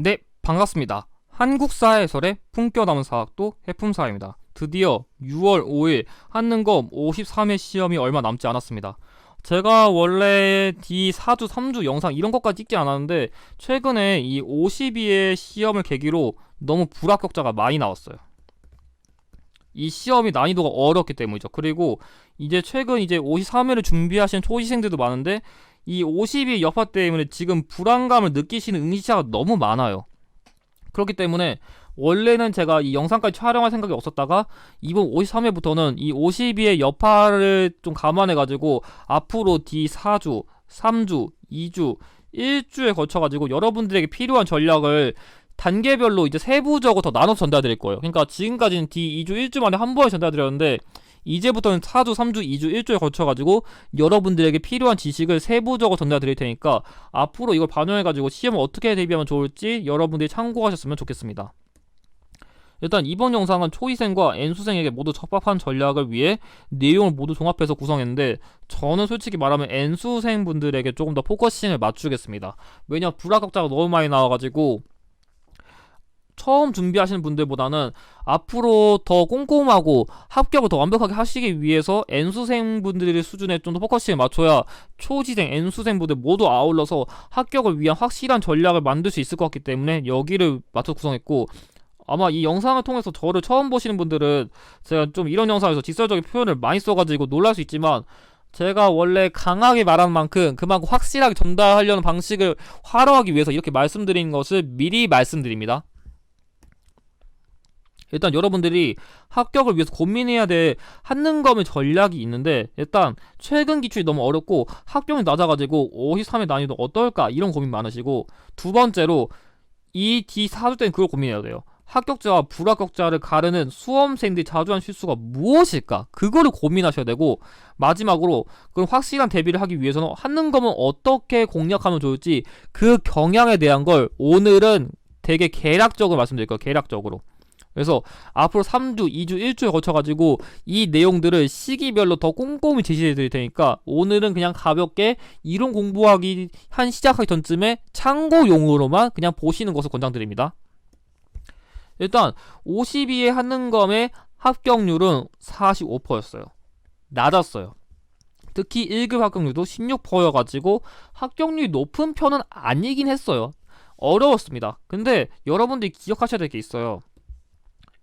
네, 반갑습니다. 한국사의 해설의 품격남은 사학도 해품사입니다. 드디어 6월 5일 한능검 53회 시험이 얼마 남지 않았습니다. 제가 원래 D4주, 3주 영상 이런 것까지 찍지 않았는데 최근에 이 52회 시험을 계기로 너무 불합격자가 많이 나왔어요. 이 시험이 난이도가 어렵기 때문이죠. 그리고 이제 최근 이제 53회를 준비하신 초시생들도 많은데 이 50위 여파 때문에 지금 불안감을 느끼시는 응시자가 너무 많아요. 그렇기 때문에 원래는 제가 이 영상까지 촬영할 생각이 없었다가 이번 53회부터는 이 52의 여파를 좀 감안해가지고 앞으로 D4주, 3주, 2주, 1주에 걸쳐가지고 여러분들에게 필요한 전략을 단계별로 이제 세부적으로 더 나눠 전달드릴 거예요. 그러니까 지금까지는 D2주 1주 만에 한 번에 전달드렸는데 이제부터는 4주, 3주, 2주, 1주에 걸쳐가지고 여러분들에게 필요한 지식을 세부적으로 전달드릴 테니까 앞으로 이걸 반영해가지고 시험을 어떻게 대비하면 좋을지 여러분들이 참고하셨으면 좋겠습니다. 일단 이번 영상은 초이생과 N수생에게 모두 적합한 전략을 위해 내용을 모두 종합해서 구성했는데 저는 솔직히 말하면 N수생 분들에게 조금 더 포커싱을 맞추겠습니다. 왜냐 불합격자가 너무 많이 나와가지고 처음 준비하시는 분들보다는 앞으로 더 꼼꼼하고 합격을 더 완벽하게 하시기 위해서 N수생 분들의 수준에 좀 더 포커싱을 맞춰야 초지생, N수생 분들 모두 아울러서 합격을 위한 확실한 전략을 만들 수 있을 것 같기 때문에 여기를 맞춰 구성했고 아마 이 영상을 통해서 저를 처음 보시는 분들은 제가 좀 이런 영상에서 직설적인 표현을 많이 써가지고 놀랄 수 있지만 제가 원래 강하게 말하는 만큼 그만큼 확실하게 전달하려는 방식을 활용하기 위해서 이렇게 말씀드리는 것을 미리 말씀드립니다. 일단 여러분들이 합격을 위해서 고민해야 될 한능검의 전략이 있는데 일단 최근 기출이 너무 어렵고 합격이 낮아가지고 53의 난이도 어떨까 이런 고민 많으시고 두 번째로 이 D4주 때는 그걸 고민해야 돼요. 합격자와 불합격자를 가르는 수험생들이 자주 한 실수가 무엇일까? 그거를 고민하셔야 되고 마지막으로 그럼 확실한 대비를 하기 위해서는 한능검은 어떻게 공략하면 좋을지 그 경향에 대한 걸 오늘은 되게 개략적으로 말씀드릴 거예요. 개략적으로. 그래서 앞으로 3주, 2주, 1주에 거쳐가지고 이 내용들을 시기별로 더 꼼꼼히 제시해 드릴 테니까 오늘은 그냥 가볍게 이론 공부하기 한 시작하기 전쯤에 참고용으로만 그냥 보시는 것을 권장드립니다. 일단 52의 한능검의 합격률은 45%였어요. 낮았어요. 특히 1급 합격률도 16%여가지고 합격률이 높은 편은 아니긴 했어요. 어려웠습니다. 근데 여러분들이 기억하셔야 될 게 있어요.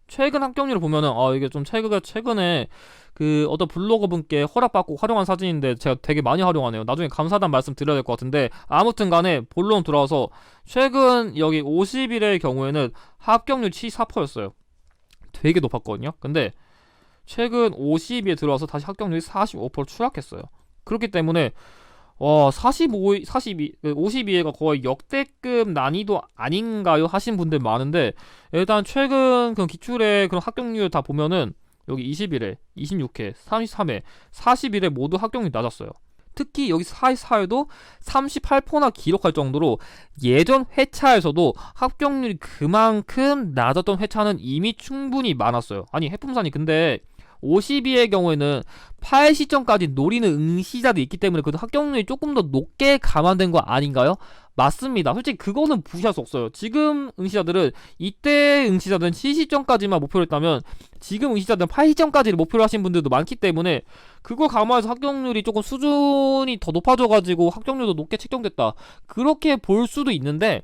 최근 합격률을 보면은 아 이게 좀 최근에 최근에 그 어떤 블로거 분께 허락받고 활용한 사진인데 제가 되게 많이 활용하네요. 나중에 감사하다는 말씀 드려야 될 것 같은데 아무튼 간에 본론 들어와서 최근 여기 50일의 경우에는 합격률 74%였어요. 되게 높았거든요. 근데 최근 50위에 들어와서 다시 합격률이 45% 추락했어요. 그렇기 때문에 와, 45, 42, 52회가 거의 역대급 난이도 아닌가요? 하신 분들 많은데, 일단 최근 그 기출의 그런 합격률 다 보면은, 여기 21회, 26회, 33회, 41회 모두 합격률이 낮았어요. 특히 여기 44회도 38%나 기록할 정도로 예전 회차에서도 합격률이 그만큼 낮았던 회차는 이미 충분히 많았어요. 아니, 해품산이 근데 52의 경우에는 8 시점까지 노리는 응시자도 있기 때문에 그래도 합격률이 조금 더 높게 감안된 거 아닌가요? 맞습니다. 솔직히 그거는 부시할 수 없어요. 지금 응시자들은 이때 응시자들은 70점까지만 목표로 했다면 지금 응시자들은 80점까지를 목표로 하신 분들도 많기 때문에 그걸 감안해서 합격률이 조금 수준이 더 높아져가지고 합격률도 높게 책정됐다. 그렇게 볼 수도 있는데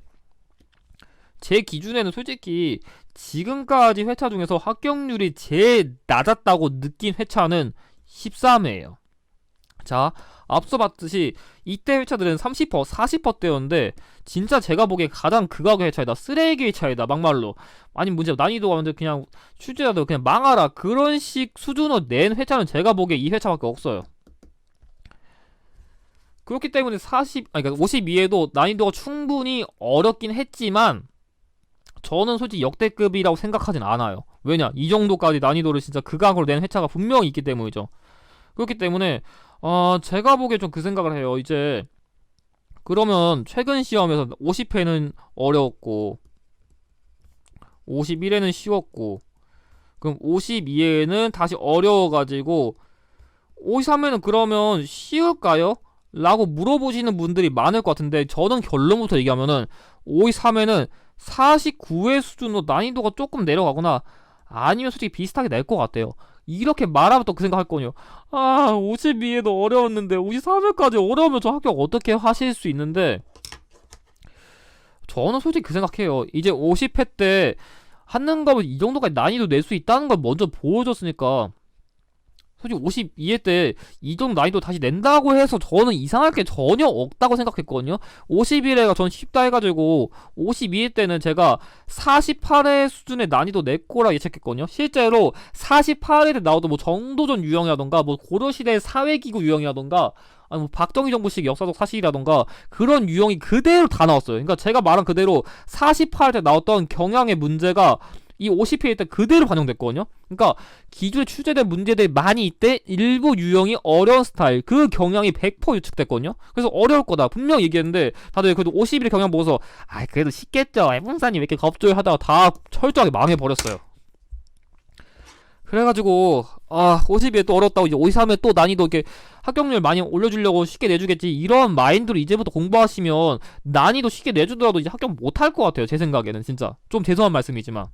제 기준에는 솔직히 지금까지 회차 중에서 합격률이 제일 낮았다고 느낀 회차는 13회예요. 자, 앞서 봤듯이 이때 회차들은 30%, 40%대였는데 진짜 제가 보기에 가장 극악의 회차이다. 쓰레기 회차이다. 막말로. 아니 문제 난이도가 완전 그냥 출제자도 그냥 망하라. 그런 식 수준으로 낸 회차는 제가 보기에 이 회차밖에 없어요. 그렇기 때문에 40, 아니 그러니까 52에도 난이도가 충분히 어렵긴 했지만 저는 솔직히 역대급이라고 생각하진 않아요. 왜냐? 이 정도까지 난이도를 진짜 극악으로 낸 회차가 분명히 있기 때문이죠. 그렇기 때문에 어, 제가 보기에 좀 그 생각을 해요. 이제 그러면 최근 시험에서 50회는 어려웠고 51에는 쉬웠고 그럼 52에는 다시 어려워가지고 53에는 그러면 쉬울까요? 라고 물어보시는 분들이 많을 것 같은데 저는 결론부터 얘기하면은 53에는 49의 수준으로 난이도가 조금 내려가거나 아니면 솔직히 비슷하게 낼 것 같아요. 이렇게 말하면 또 그 생각할 거요. 아, 52에도 어려웠는데 53회까지 어려우면 저 합격 어떻게 하실 수 있는데 저는 솔직히 그 생각해요. 이제 50회 때 하는 거면 이 정도까지 난이도 낼 수 있다는 걸 먼저 보여줬으니까 솔직히 52회 때이 정도 난이도 다시 낸다고 해서 저는 이상할 게 전혀 없다고 생각했거든요. 51회가 전 쉽다 해가지고 52회 때는 제가 48회 수준의 난이도 낼 거라 예측했거든요. 실제로 48회 때 나오던 뭐 정도전 유형이라던가 뭐 고려시대 사회기구 유형이라던가 아니 뭐 박정희 정부식 역사적 사실이라던가 그런 유형이 그대로 다 나왔어요. 그러니까 제가 말한 그대로 48회 때 나왔던 경향의 문제가 이 50회일 때 그대로 반영됐거든요. 그러니까 기존에 출제된 문제들이 많이 있대 일부 유형이 어려운 스타일 그 경향이 100% 유축됐거든요. 그래서 어려울 거다 분명 얘기했는데 다들 그래도 51의 경향 보고서 아 그래도 쉽겠죠. 해봉사님 왜 이렇게 겁조이 하다가 다 철저하게 망해버렸어요. 그래가지고 아 52에 또 어렵다고 이제 53에 또 난이도 이렇게 합격률 많이 올려주려고 쉽게 내주겠지 이런 마인드로 이제부터 공부하시면 난이도 쉽게 내주더라도 이제 합격 못할 것 같아요 제 생각에는 진짜 좀 죄송한 말씀이지만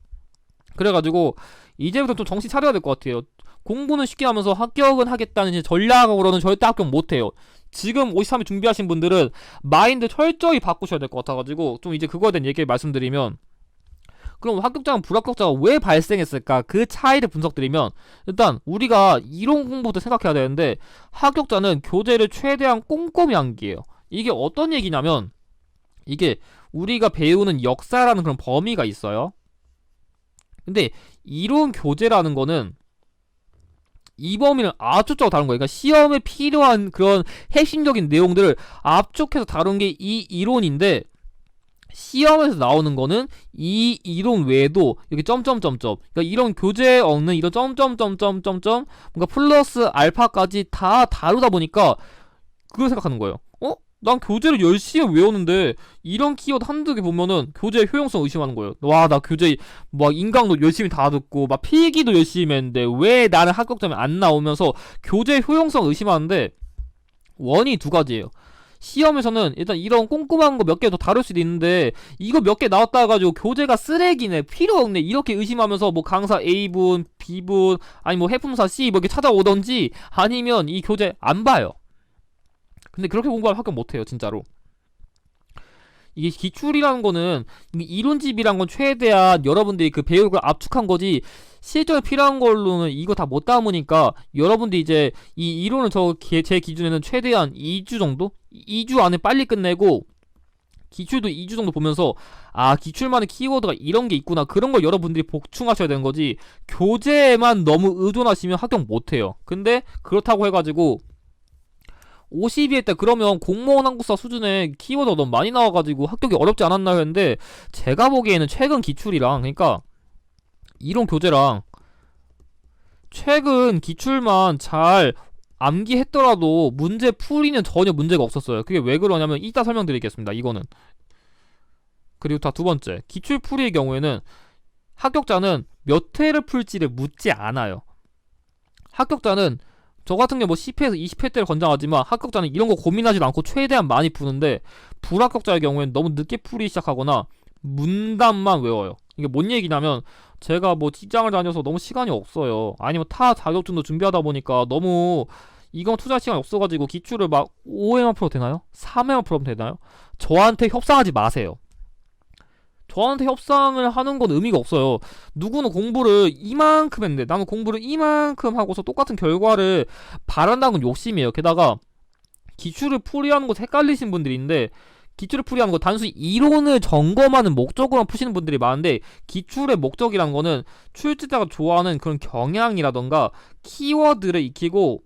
그래가지고 이제부터 좀 정신 차려야 될 것 같아요. 공부는 쉽게 하면서 합격은 하겠다는 전략으로는 절대 합격 못해요. 지금 53회 준비하신 분들은 마인드 철저히 바꾸셔야 될 것 같아가지고 좀 이제 그거에 대한 얘기를 말씀드리면 그럼 합격자랑 불합격자가 왜 발생했을까 그 차이를 분석드리면 일단 우리가 이론 공부부터 생각해야 되는데 합격자는 교재를 최대한 꼼꼼히 암기해요. 이게 어떤 얘기냐면 이게 우리가 배우는 역사라는 그런 범위가 있어요. 근데 이론 교재라는 거는 이 범위는 압축적으로 다룬 거예요. 그러니까 시험에 필요한 그런 핵심적인 내용들을 압축해서 다룬 게 이 이론인데 시험에서 나오는 거는 이 이론 외에도 이렇게 점점점점 그러니까 이런 교재에 없는 이런 점점점점점점 뭔가 플러스 알파까지 다 다루다 보니까 그걸 생각하는 거예요. 어? 난 교재를 열심히 외우는데 이런 키워드 한두 개 보면은 교재의 효용성 의심하는 거예요. 와, 나 교재 막 인강도 열심히 다 듣고 막 필기도 열심히 했는데 왜 나는 합격점이 안 나오면서 교재의 효용성 의심하는데 원이 두 가지예요. 시험에서는 일단 이런 꼼꼼한 거 몇 개 더 다룰 수도 있는데 이거 몇 개 나왔다 가지고 교재가 쓰레기네 필요 없네 이렇게 의심하면서 뭐 강사 A분, B분 아니 뭐 해품사 C 뭐 이렇게 찾아오던지 아니면 이 교재 안 봐요. 근데 그렇게 공부하면 합격 못해요 진짜로. 이게 기출이라는 거는 이론집이란 건 최대한 여러분들이 그 배울 걸 압축한 거지 실전에 필요한 걸로는 이거 다 못 담으니까 여러분들이 이제 이 이론을 저 제 기준에는 최대한 2주 정도? 2주 안에 빨리 끝내고 기출도 2주 정도 보면서 아 기출만의 키워드가 이런 게 있구나. 그런 걸 여러분들이 복충하셔야 되는 거지 교재에만 너무 의존하시면 합격 못해요. 근데 그렇다고 해가지고 52회 때 그러면 공무원 한국사 수준의 키워드가 너무 많이 나와가지고 합격이 어렵지 않았나 했는데 제가 보기에는 최근 기출이랑 그러니까 이론 교재랑 최근 기출만 잘 암기했더라도 문제 풀이는 전혀 문제가 없었어요. 그게 왜 그러냐면 이따 설명드리겠습니다. 이거는 그리고 다 두 번째 기출 풀이의 경우에는 합격자는 몇 회를 풀지를 묻지 않아요. 합격자는 저 같은 경우 뭐 10회에서 20회 때를 권장하지만 합격자는 이런 거 고민하지도 않고 최대한 많이 푸는데 불합격자의 경우에는 너무 늦게 풀이 시작하거나 문단만 외워요. 이게 뭔 얘기냐면 제가 뭐 직장을 다녀서 너무 시간이 없어요. 아니면 타 자격증도 준비하다 보니까 너무 이건 투자 시간이 없어가지고 기출을 막 5회만 풀어도 되나요? 3회만 풀어도 되나요? 저한테 협상하지 마세요. 저한테 협상을 하는 건 의미가 없어요. 누구는 공부를 이만큼 했는데 나는 공부를 이만큼 하고서 똑같은 결과를 바란다는 건 욕심이에요. 게다가 기출을 풀이하는 것 헷갈리신 분들인데 기출을 풀이하는 거 단순히 이론을 점검하는 목적으로만 푸시는 분들이 많은데 기출의 목적이라는 거는 출제자가 좋아하는 그런 경향이라던가 키워드를 익히고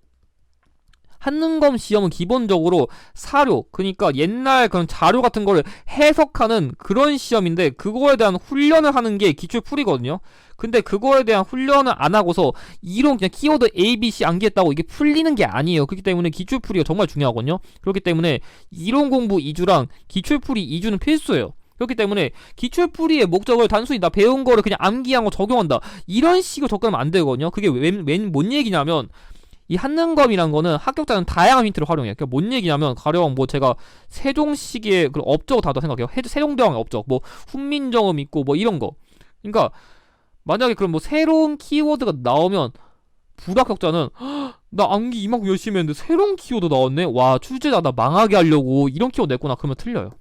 한능검 시험은 기본적으로 사료, 그러니까 옛날 그런 자료 같은 거를 해석하는 그런 시험인데 그거에 대한 훈련을 하는 게 기출 풀이거든요. 근데 그거에 대한 훈련을 안 하고서 이론 그냥 키워드 A, B, C 암기했다고 이게 풀리는 게 아니에요. 그렇기 때문에 기출 풀이가 정말 중요하거든요. 그렇기 때문에 이론 공부 2주랑 기출 풀이 2주는 필수예요. 그렇기 때문에 기출풀이의 목적을 단순히 나 배운 거를 그냥 암기한 거 적용한다 이런 식으로 접근하면 안 되거든요. 그게 웬뭔 얘기냐면 이 한능검이란 거는 합격자는 다양한 힌트를 활용해요. 그러니까 뭔 얘기냐면 가령 뭐 제가 세종시기의 그 업적을 다다 생각해요. 해- 세종대왕의 업적, 뭐 훈민정음 있고 뭐 이런 거. 그러니까 만약에 그럼 뭐 새로운 키워드가 나오면 불합격자는 "헉, 나 암기 이만큼 열심히 했는데 새로운 키워드 나왔네. 와 출제자 나 망하게 하려고 이런 키워드 냈구나. 그러면 틀려요.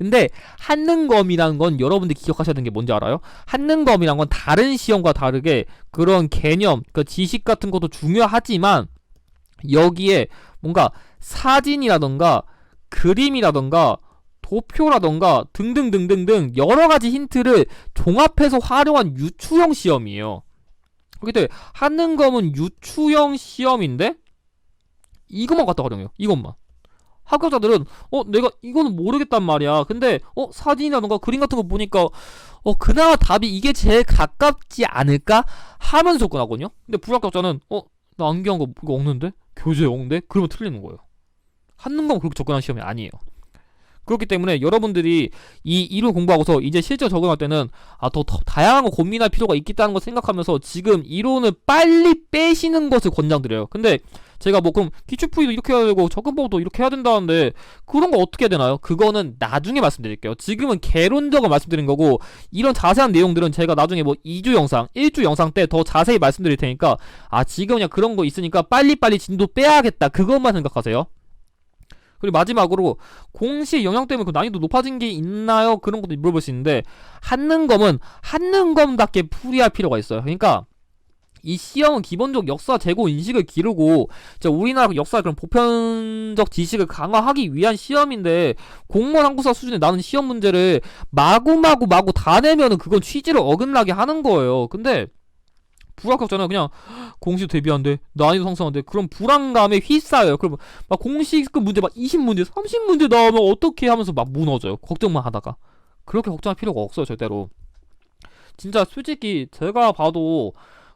근데 한능검이라는 건 여러분들이 기억하셔야 되는 게 뭔지 알아요? 한능검이란 건 다른 시험과 다르게 그런 개념, 그 지식 같은 것도 중요하지만 여기에 뭔가 사진이라던가 그림이라던가 도표라던가 등등등등등 여러 가지 힌트를 종합해서 활용한 유추형 시험이에요. 그렇기 때문에 한능검은 유추형 시험인데 이것만 갖다 활용해요. 이것만. 합격자들은 어 내가 이거는 모르겠단 말이야. 근데 어 사진이라던가 그림 같은 거 보니까 어 그나마 답이 이게 제일 가깝지 않을까 하면서 접근하거든요. 근데 불합격자는 어 나 암기한 거 이거 없는데 교재 없는데 그러면 틀리는 거예요. 한능검 그렇게 접근하는 시험이 아니에요. 그렇기 때문에 여러분들이 이 이론 공부하고서 이제 실제 적용할 때는 아더 다양한 거 고민할 필요가 있겠다는 거 생각하면서 지금 이론을 빨리 빼시는 것을 권장드려요. 근데 제가 뭐 그럼 기출풀이도 이렇게 해야 되고 접근법도 이렇게 해야 된다는데 그런 거 어떻게 해야 되나요? 그거는 나중에 말씀드릴게요. 지금은 개론적으로 말씀드린 거고 이런 자세한 내용들은 제가 나중에 뭐 2주 영상, 1주 영상 때 더 자세히 말씀드릴 테니까 아 지금 그냥 그런 거 있으니까 빨리빨리 진도 빼야겠다. 그것만 생각하세요. 그리고 마지막으로 공시 영향 때문에 그 난이도 높아진 게 있나요? 그런 것도 물어볼 수 있는데 한능검은 한능검답게 풀이할 필요가 있어요. 그러니까 이 시험은 기본적 역사 재고 인식을 기르고 우리나라 역사 그런 보편적 지식을 강화하기 위한 시험인데 공무원 한국사 수준의 나는 시험 문제를 마구마구 마구 다 내면은 그건 취지를 어긋나게 하는 거예요. 근데 불합격자는 그냥 공시 대비한데 난이도 상승한데 그런 불안감에 휩싸여요. 그러면 막 공식 그 문제 막 20문제, 30문제 나오면 어떻게 하면서 막 무너져요. 걱정만 하다가 그렇게 걱정할 필요가 없어요, 절대로. 진짜 솔직히 제가 봐도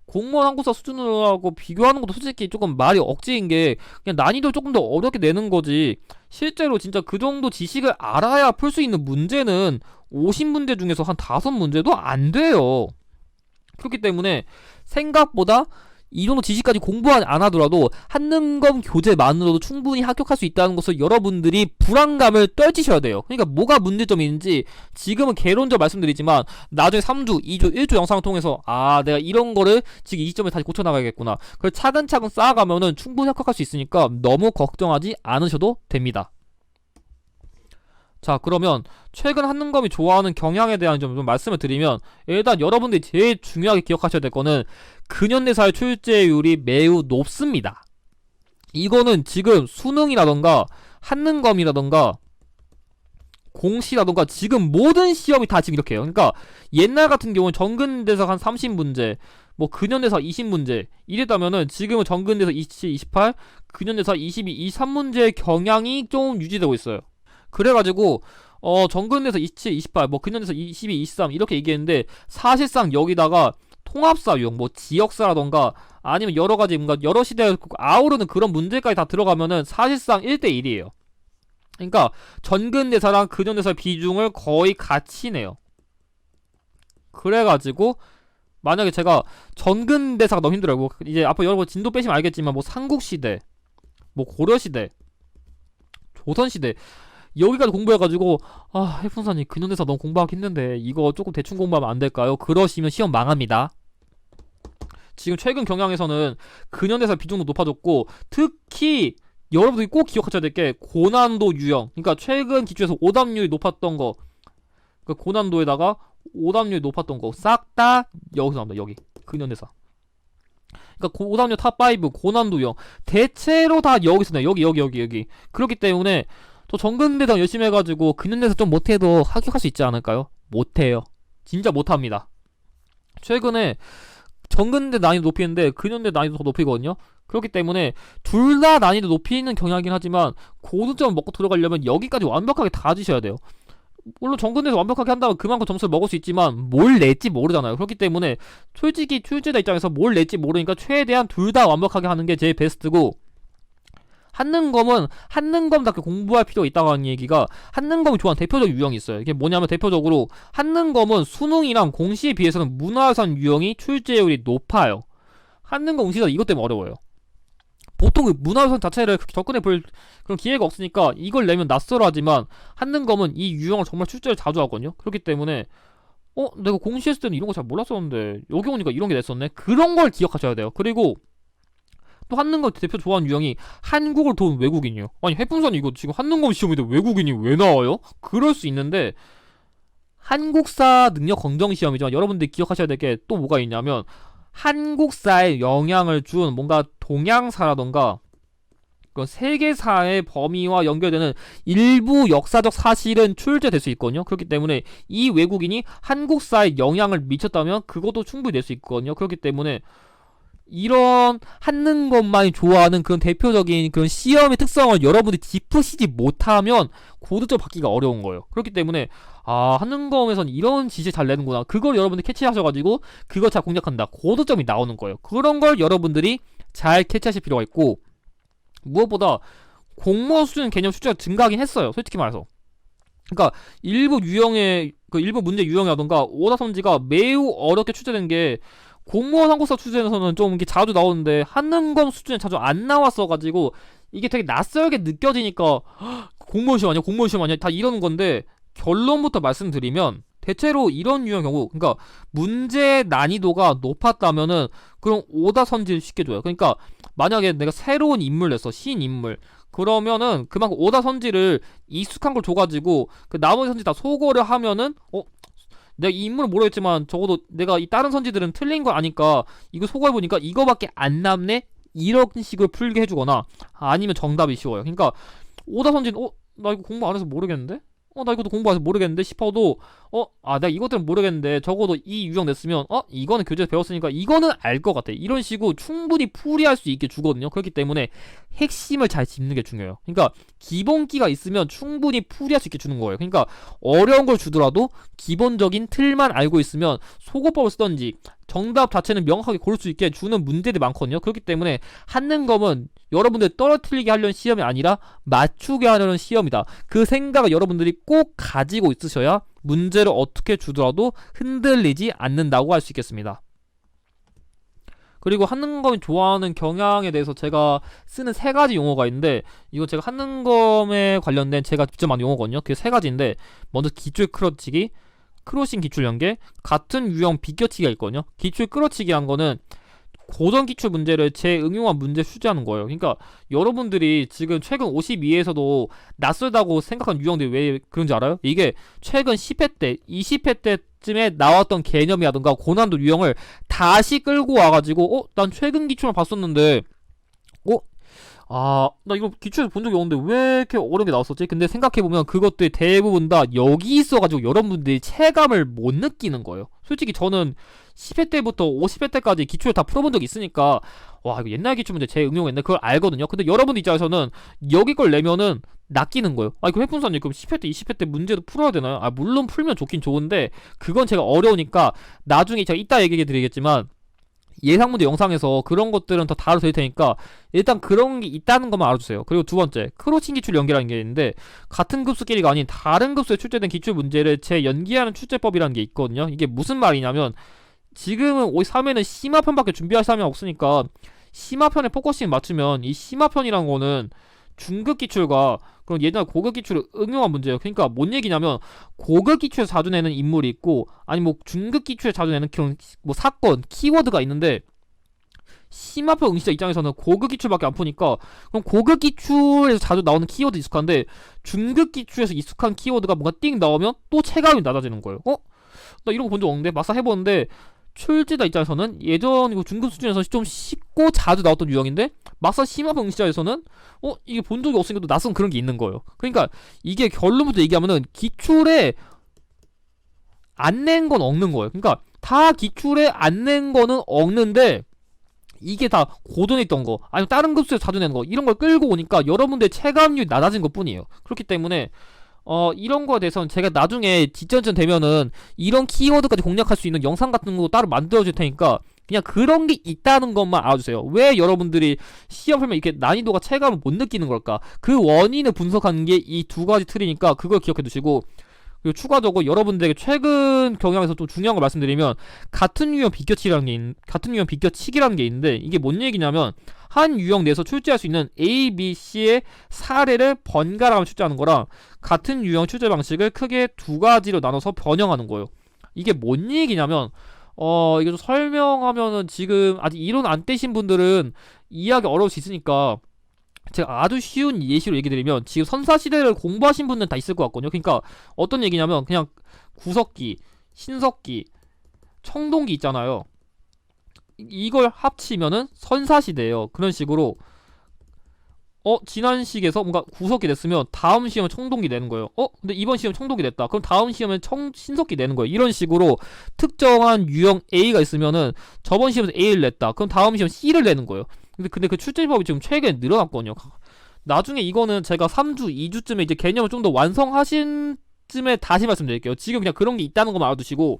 공무원 한국사 수준하고 비교하는 것도 솔직히 조금 말이 억지인 게 그냥 난이도 조금 더 어렵게 내는 거지 실제로 진짜 그 정도 지식을 알아야 풀 수 있는 문제는 50문제 중에서 한 5문제도 안 돼요. 그렇기 때문에 생각보다 이 정도 지식까지 공부하지 안 하더라도 한능검 교재만으로도 충분히 합격할 수 있다는 것을 여러분들이 불안감을 떨치셔야 돼요. 그러니까 뭐가 문제점인지 지금은 개론적 말씀드리지만 나중에 3주, 2주, 1주 영상을 통해서 아 내가 이런 거를 지금 이 시점에 다시 고쳐나가야겠구나. 그걸 차근차근 쌓아가면은 충분히 합격할 수 있으니까 너무 걱정하지 않으셔도 됩니다. 자 그러면 최근 한능검이 좋아하는 경향에 대한 좀, 좀 말씀을 드리면 일단 여러분들이 제일 중요하게 기억하셔야 될 거는 근현대사의 출제율이 매우 높습니다. 이거는 지금 수능이라던가 한능검이라던가 공시라던가 지금 모든 시험이 다 지금 이렇게 해요. 그러니까 옛날 같은 경우는 정근대사 한 30문제, 뭐 근현대사 20문제 이랬다면은 지금은 정근대사 27, 28, 근현대사 22, 23문제의 경향이 좀 유지되고 있어요. 그래가지고 어 정근대사 27, 28, 뭐 근현대사 22, 23 이렇게 얘기했는데 사실상 여기다가 통합사 유형, 뭐 지역사라던가 아니면 여러 가지 뭔가 여러 시대에 아우르는 그런 문제까지 다 들어가면은 사실상 1대 1이에요. 그러니까 전근 대사랑 근현 대사의 비중을 거의 같이 내요. 그래가지고 만약에 제가 전근 대사가 너무 힘들어요. 뭐 이제 앞으로 여러분 진도 빼시면 알겠지만 뭐 삼국시대, 뭐 고려시대, 조선시대 여기까지 공부해가지고 아 해fun사님 근현대사 너무 공부하기 힘든데 이거 조금 대충 공부하면 안 될까요? 그러시면 시험 망합니다. 지금 최근 경향에서는 근현대사 비중도 높아졌고 특히 여러분들이 꼭 기억하셔야 될 게 고난도 유형. 그러니까 최근 기초에서 오답률이 높았던 거. 그 고난도에다가 오답률이 높았던 거. 싹 다 여기서 나옵니다 여기. 근현대사 그러니까 고- 오답률 탑5 고난도 유형. 대체로 다 여기서 나요. 여기 여기 여기 여기. 그렇기 때문에 저 정근대상 열심히 해가지고 근현대사 좀 못해도 합격할 수 있지 않을까요? 못해요 진짜 못합니다 최근에 정근대 난이도 높이는데 근현대 난이도 더 높이거든요. 그렇기 때문에 둘 다 난이도 높이는 경향이긴 하지만 고득점 먹고 들어가려면 여기까지 완벽하게 다 주셔야 돼요. 물론 정근대에서 완벽하게 한다면 그만큼 점수를 먹을 수 있지만 뭘 낼지 모르잖아요. 그렇기 때문에 솔직히 출제자 입장에서 뭘 낼지 모르니까 최대한 둘 다 완벽하게 하는 게 제일 베스트고 한능검은 한능검답게 공부할 필요가 있다고 하는 얘기가 한능검이 좋아하는 대표적 유형이 있어요. 이게 뭐냐면 대표적으로 한능검은 수능이랑 공시에 비해서는 문화유산 유형이 출제율이 높아요. 한능검 응시가 이것 때문에 어려워요. 보통 그 문화유산 자체를 접근해 볼 그런 기회가 없으니까 이걸 내면 낯설어 하지만 한능검은 이 유형을 정말 출제를 자주 하거든요. 그렇기 때문에 어 내가 공시했을 때는 이런 거 잘 몰랐었는데 여기 오니까 이런 게 냈었네. 그런 걸 기억하셔야 돼요. 그리고 또 한능검 대표 좋아하는 유형이 한국을 도운 외국인이요. 아니 해풍선 이거 지금 한능검 시험인데 외국인이 왜 나와요? 그럴 수 있는데 한국사 능력 검정 시험이지만 여러분들이 기억하셔야 될 게 또 뭐가 있냐면 한국사에 영향을 준 뭔가 동양사라던가 그런 세계사의 범위와 연결되는 일부 역사적 사실은 출제될 수 있거든요. 그렇기 때문에 이 외국인이 한국사에 영향을 미쳤다면 그것도 충분히 낼 수 있거든요. 그렇기 때문에 이런 한는 것만이 좋아하는 그런 대표적인 그런 시험의 특성을 여러분들이 짚으시지 못하면 고득점 받기가 어려운 거예요. 그렇기 때문에 아 한능검에선 이런 지시 잘 내는구나. 그걸 여러분들이 캐치하셔가지고 그걸 잘 공략한다. 고득점이 나오는 거예요. 그런 걸 여러분들이 잘 캐치하실 필요가 있고 무엇보다 공무원 수준 개념 숫자가 증가하긴 했어요. 솔직히 말해서. 그러니까 일부 유형의 그 일부 문제 유형이라던가 오다선지가 매우 어렵게 출제된 게 공무원 한국사 수준에서는 좀 이렇게 자주 나오는데 한능검 수준에 자주 안 나왔어가지고 이게 되게 낯설게 느껴지니까 "헉, 공무원 시험 아니야? 공무원 시험 아니야? 다 이러는 건데 결론부터 말씀드리면 대체로 이런 유형 경우 그러니까 문제 난이도가 높았다면은 그럼 오다 선지를 쉽게 줘요. 그러니까 만약에 내가 새로운 인물 냈어 신 인물. 그러면은 그만큼 오다 선지를 익숙한 걸 줘가지고 그 나머지 선지 다 소거를 하면은 어 내가 이 인물은 모르겠지만 적어도 내가 이 다른 선지들은 틀린 거 아니까 이거 소거해보니까 이거밖에 안 남네? 이런 식으로 풀게 해주거나 아니면 정답이 쉬워요. 그러니까 오다 선지는 어? 나 이거 공부 안 해서 모르겠는데? 어? 나 이것도 공부 안 해서 모르겠는데 싶어도 어? 아 내가 이것들은 모르겠는데 적어도 이 유형 냈으면 어? 이거는 교재에서 배웠으니까 이거는 알 것 같아. 이런 식으로 충분히 풀이할 수 있게 주거든요. 그렇기 때문에 핵심을 잘 짚는 게 중요해요. 그러니까 기본기가 있으면 충분히 풀이할 수 있게 주는 거예요. 그러니까 어려운 걸 주더라도 기본적인 틀만 알고 있으면 소거법을 쓰던지 정답 자체는 명확하게 고를 수 있게 주는 문제들이 많거든요. 그렇기 때문에 한능검은 여러분들 떨어뜨리게 하려는 시험이 아니라 맞추게 하려는 시험이다. 그 생각을 여러분들이 꼭 가지고 있으셔야 문제를 어떻게 주더라도 흔들리지 않는다고 할 수 있겠습니다. 그리고 한능검이 좋아하는 경향에 대해서 제가 쓰는 세 가지 용어가 있는데 이거 제가 한능검에 관련된 제가 직접 만든 용어거든요. 그게 세 가지인데 먼저 기출 끌어치기, 크로싱 기출 연계, 같은 유형 비껴치기가 있거든요. 기출 끌어치기란 거는 고전 기출 문제를 재응용한 문제 출제하는 거예요. 그러니까 여러분들이 지금 최근 52에서도 낯설다고 생각한 유형들이 왜 그런지 알아요? 이게 최근 10회 때, 20회 때쯤에 나왔던 개념이라든가 고난도 유형을 다시 끌고 와가지고 어? 난 최근 기출만 봤었는데 어? 아, 나 이거 기출에서 본 적이 없는데 왜 이렇게 어려운 게 나왔었지? 근데 생각해보면 그것들이 대부분 다 여기 있어가지고 여러분들이 체감을 못 느끼는 거예요. 솔직히 저는 10회 때부터 50회 때까지 기출을 다 풀어본 적이 있으니까 와 이거 옛날 기출 문제 제 응용했네 그걸 알거든요. 근데 여러분 입장에서는 여기 걸 내면은 낚이는 거예요. 아 이거 회fun사님 그럼 10회 때 20회 때 문제도 풀어야 되나요? 아 물론 풀면 좋긴 좋은데 그건 제가 어려우니까 나중에 제가 이따 얘기해 드리겠지만 예상 문제 영상에서 그런 것들은 더 다뤄 드릴 테니까 일단 그런 게 있다는 것만 알아주세요. 그리고 두 번째 크로싱 기출 연계라는 게 있는데 같은 급수끼리가 아닌 다른 급수에 출제된 기출 문제를 재연기하는 출제법이라는 게 있거든요. 이게 무슨 말이냐면 지금은 53회는 심화편밖에 준비할 사람이 없으니까 심화편에 포커싱 맞추면 이 심화편이라는 거는 중급 기출과 그런 예전에 고급 기출을 응용한 문제예요. 그러니까 뭔 얘기냐면 고급 기출에 자주 내는 인물이 있고 아니 뭐 중급 기출에 자주 내는 그런 뭐 사건, 키워드가 있는데 심화편 응시자 입장에서는 고급 기출밖에 안 푸니까 그럼 고급 기출에서 자주 나오는 키워드 익숙한데 중급 기출에서 익숙한 키워드가 뭔가 띵 나오면 또 체감이 낮아지는 거예요. 어? 나 이런 거 본 적 없는데 막상 해보는데 출제자 입장에서는 예전 이거 중급 수준에서 좀 쉽고 자주 나왔던 유형인데 막상 심화편 응시자에서는 어 이게 본 적이 없으니까 또 낯선 그런 게 있는 거예요. 그러니까 이게 결론부터 얘기하면은 기출에 안 낸 건 없는 거예요. 그러니까 다 기출에 안 낸 거는 없는데 이게 다 고전에 있던 거 아니면 다른 급수에 자주 내는 거 이런 걸 끌고 오니까 여러분들의 체감률이 낮아진 것 뿐이에요. 그렇기 때문에 어 이런 거에 대해서는 제가 나중에 뒷전전 되면은 이런 키워드까지 공략할 수 있는 영상 같은 거 따로 만들어 줄 테니까 그냥 그런 게 있다는 것만 알아주세요. 왜 여러분들이 시험 풀면 이렇게 난이도가 체감을 못 느끼는 걸까? 그 원인을 분석하는 게 이 두 가지 틀이니까 그걸 기억해 두시고 그리고 추가적으로 여러분들에게 최근 경향에서 좀 중요한 걸 말씀드리면 같은 유형 비껴치기라는 게 있, 같은 유형 비껴치기라는 게 있는데 이게 뭔 얘기냐면 한 유형 내에서 출제할 수 있는 A, B, C의 사례를 번갈아 출제하는 거랑 같은 유형 출제 방식을 크게 두 가지로 나눠서 변형하는 거예요. 이게 뭔 얘기냐면 어 이거 좀 설명하면은 지금 아직 이론 안 떼신 분들은 이해하기 어려울 수 있으니까 제가 아주 쉬운 예시로 얘기 드리면 지금 선사시대를 공부하신 분들은 다 있을 것 같거든요. 그러니까 어떤 얘기냐면 그냥 구석기, 신석기, 청동기 있잖아요. 이- 이걸 합치면은 선사시대예요. 그런 식으로 어 지난 시기에서 뭔가 구석기 됐으면 다음 시험은 청동기 내는 거예요. 어 근데 이번 시험 청동기 됐다. 그럼 다음 시험은 청 신석기 내는 거예요. 이런 식으로 특정한 유형 A가 있으면은 저번 시험에서 A를 냈다. 그럼 다음 시험 C를 내는 거예요. 근데 근데 그 출제법이 지금 최근에 늘어났거든요. 나중에 이거는 제가 3주, 2주쯤에 이제 개념을 좀 더 완성하신 쯤에 다시 말씀드릴게요. 지금 그냥 그런 게 있다는 것만 알아두시고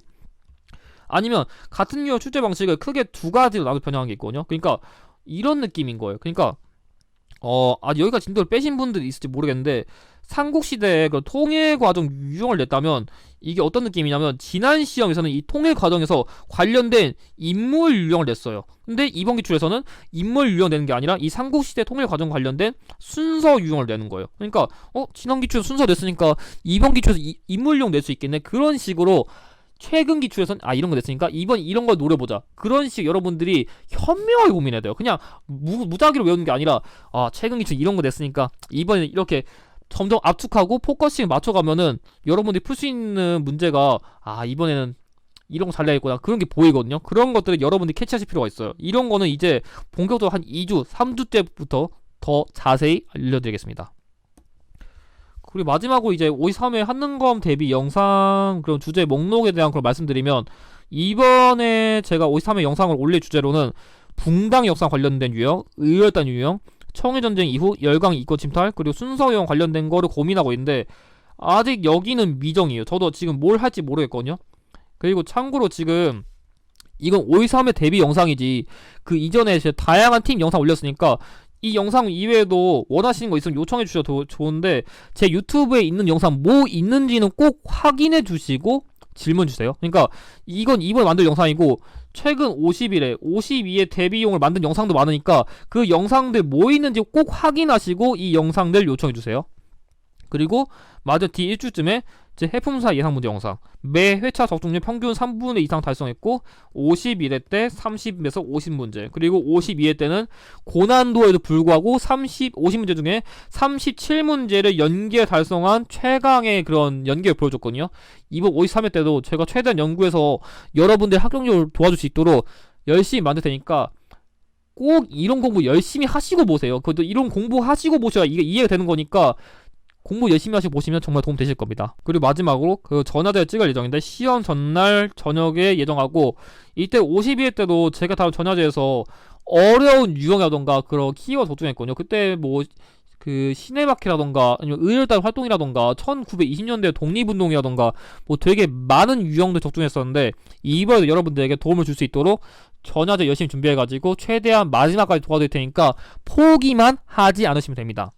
아니면 같은 유형 출제 방식을 크게 두 가지로 나눠 변형한 게 있거든요. 그러니까 이런 느낌인 거예요. 그러니까 어, 아 여기까지 진도를 빼신 분들이 있을지 모르겠는데 삼국시대에 그 통일 과정 유형을 냈다면 이게 어떤 느낌이냐면 지난 시험에서는 이 통일 과정에서 관련된 인물 유형을 냈어요. 근데 이번 기출에서는 인물 유형 내는 게 아니라 이 삼국시대 통일 과정 관련된 순서 유형을 내는 거예요. 그러니까 어 지난 기출에 순서 냈으니까 이번 기출에서 이, 인물 유형 낼 수 있겠네. 그런 식으로 최근 기출에선 아 이런 거 냈으니까 이번 이런 걸 노려보자. 그런 식 여러분들이 현명하게 고민해야 돼요. 그냥 무, 무작위로 외우는 게 아니라 아 최근 기출 이런 거 냈으니까 이번에 이렇게 점점 압축하고 포커싱 맞춰가면은 여러분들이 풀 수 있는 문제가 아 이번에는 이런 거 잘 내겠구나. 그런 게 보이거든요. 그런 것들을 여러분들이 캐치하실 필요가 있어요. 이런 거는 이제 본격적으로 한 2주 3주 때부터 더 자세히 알려드리겠습니다. 그리고 마지막으로 이제 53회 한능검 대비 영상 그런 주제 목록에 대한 걸 말씀드리면 이번에 제가 53회 영상을 올릴 주제로는 붕당 역사 관련된 유형, 의열단 유형, 청일전쟁 이후 열강 이권 침탈 그리고 순서형 관련된 거를 고민하고 있는데 아직 여기는 미정이에요. 저도 지금 뭘 할지 모르겠거든요. 그리고 참고로 지금 이건 523의 데뷔 영상이지 그 이전에 제 다양한 팀 영상 올렸으니까 이 영상 이외에도 원하시는 거 있으면 요청해 주셔도 좋은데 제 유튜브에 있는 영상 뭐 있는지는 꼭 확인해 주시고 질문 주세요. 그러니까 이건 이번에 만들 영상이고 최근 50일에 52의 데뷔용을 만든 영상도 많으니까 그 영상들 뭐 있는지 꼭 확인하시고 이 영상들 요청해 주세요. 그리고 마저 뒤 일주쯤에 제 해품사 예상 문제 영상 매 회차 적중률 평균 3분의 이상 달성했고 51회 때 30에서 50문제 그리고 52회 때는 고난도에도 불구하고 30 50문제 중에 37문제를 연계 달성한 최강의 그런 연계를 보여줬거든요. 이번 53회 때도 제가 최대한 연구해서 여러분들 합격률을 도와줄 수 있도록 열심히 만들 테니까 꼭 이론 공부 열심히 하시고 보세요. 그것도 이론 공부 하시고 보셔야 이게 이해가 되는 거니까 공부 열심히 하시고 보시면 정말 도움 되실 겁니다. 그리고 마지막으로 그 전화대를 찍을 예정인데 시험 전날 저녁에 예정하고 이때 52회 때도 제가 다음 전화제에서 어려운 유형이라던가 그런 키워드 적중했거든요. 그때 뭐 그 시네마키라던가 아니면 의열단 활동이라던가 1920년대 독립운동이라던가 뭐 되게 많은 유형들 적중했었는데 이번에도 여러분들에게 도움을 줄 수 있도록 전화제 열심히 준비해가지고 최대한 마지막까지 도와드릴 테니까 포기만 하지 않으시면 됩니다.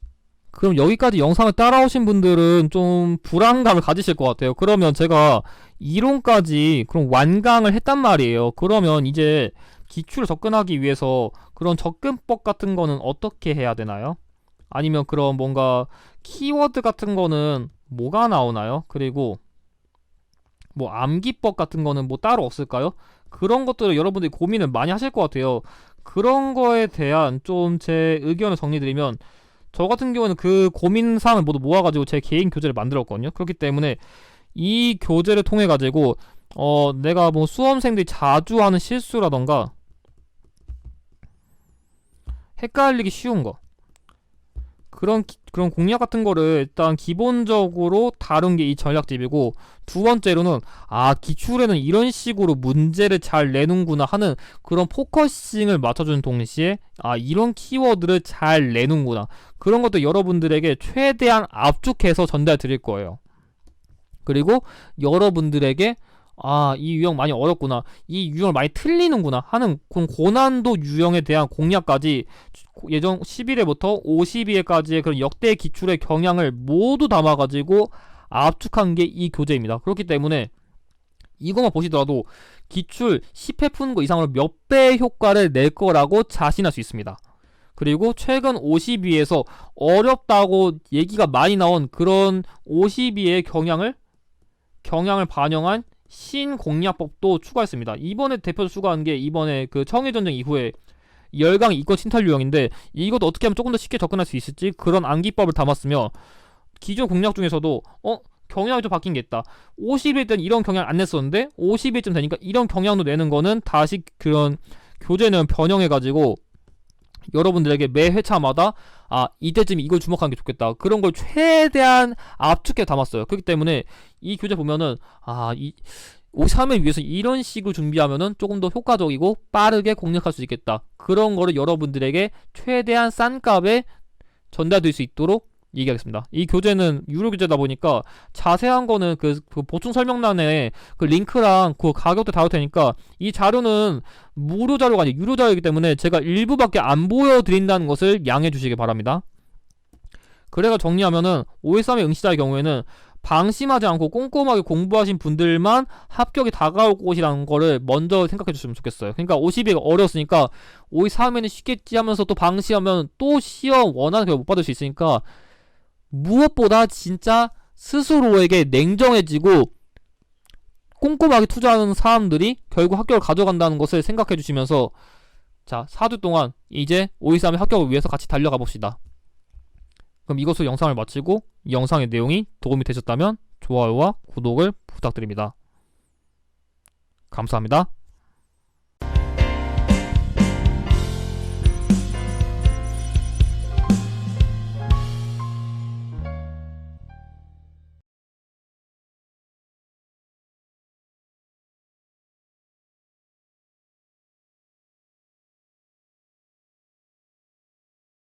그럼 여기까지 영상을 따라오신 분들은 좀 불안감을 가지실 것 같아요. 그러면 제가 이론까지 그럼 완강을 했단 말이에요. 그러면 이제 기출을 접근하기 위해서 그런 접근법 같은 거는 어떻게 해야 되나요? 아니면 그런 뭔가 키워드 같은 거는 뭐가 나오나요? 그리고 뭐 암기법 같은 거는 뭐 따로 없을까요? 그런 것들을 여러분들이 고민을 많이 하실 것 같아요. 그런 거에 대한 좀 제 의견을 정리드리면 저 같은 경우는 그 고민 사항을 모두 모아가지고 제 개인 교재를 만들었거든요. 그렇기 때문에 이 교재를 통해 가지고 어 내가 뭐 수험생들이 자주 하는 실수라던가 헷갈리기 쉬운 거 그런 기- 그런 공략 같은 거를 일단 기본적으로 다룬 게 이 전략집이고 두 번째로는 아 기출에는 이런 식으로 문제를 잘 내는구나 하는 그런 포커싱을 맞춰주는 동시에 아 이런 키워드를 잘 내는구나 그런 것도 여러분들에게 최대한 압축해서 전달 드릴 거예요. 그리고 여러분들에게 아, 이 유형 많이 어렵구나. 이 유형을 많이 틀리는구나 하는 그런 고난도 유형에 대한 공략까지 예정 11회부터 52회까지의 그런 역대 기출의 경향을 모두 담아가지고 압축한 게 이 교재입니다. 그렇기 때문에 이것만 보시더라도 기출 10회 푸는 거 이상으로 몇 배의 효과를 낼 거라고 자신할 수 있습니다. 그리고 최근 52에서 어렵다고 얘기가 많이 나온 그런 52의 경향을 경향을 반영한 신공략법도 추가했습니다. 이번에 대표로 추가한 게 이번에 그 청해전쟁 이후에 열강 이권 침탈 유형인데 이것도 어떻게 하면 조금 더 쉽게 접근할 수 있을지 그런 암기법을 담았으며 기존 공략 중에서도 어 경향이 좀 바뀐 게 있다. 50일 때는 이런 경향 안 냈었는데 50일쯤 되니까 이런 경향도 내는 거는 다시 그런 교재는 변형해가지고 여러분들에게 매 회차마다 아 이때쯤 이걸 주목하는 게 좋겠다. 그런 걸 최대한 압축해 담았어요. 그렇기 때문에 이 교재 보면은 아이 53을 위해서 이런 식으로 준비하면은 조금 더 효과적이고 빠르게 공략할 수 있겠다. 그런 거를 여러분들에게 최대한 싼 값에 전달될 수 있도록 얘기하겠습니다. 이 교재는 유료 교재다 보니까 자세한 거는 그, 그 보충 설명란에 그 링크랑 그 가격도 다룰 테니까 이 자료는 무료 자료가 아니고 유료 자료이기 때문에 제가 일부밖에 안 보여드린다는 것을 양해해 주시기 바랍니다. 그래가 정리하면은 513의 응시자의 경우에는 방심하지 않고 꼼꼼하게 공부하신 분들만 합격이 다가올 것이라는 거를 먼저 생각해 주시면 좋겠어요. 그러니까 50이 어려웠으니까 523에는 쉽겠지 하면서 또 방심하면 또 시험 원하는 결과 못 받을 수 있으니까 무엇보다 진짜 스스로에게 냉정해지고 꼼꼼하게 투자하는 사람들이 결국 합격을 가져간다는 것을 생각해 주시면서 자 4주 동안 이제 523의 합격을 위해서 같이 달려가 봅시다. 그럼 이것으로 영상을 마치고 이 영상의 내용이 도움이 되셨다면 좋아요와 구독을 부탁드립니다. 감사합니다.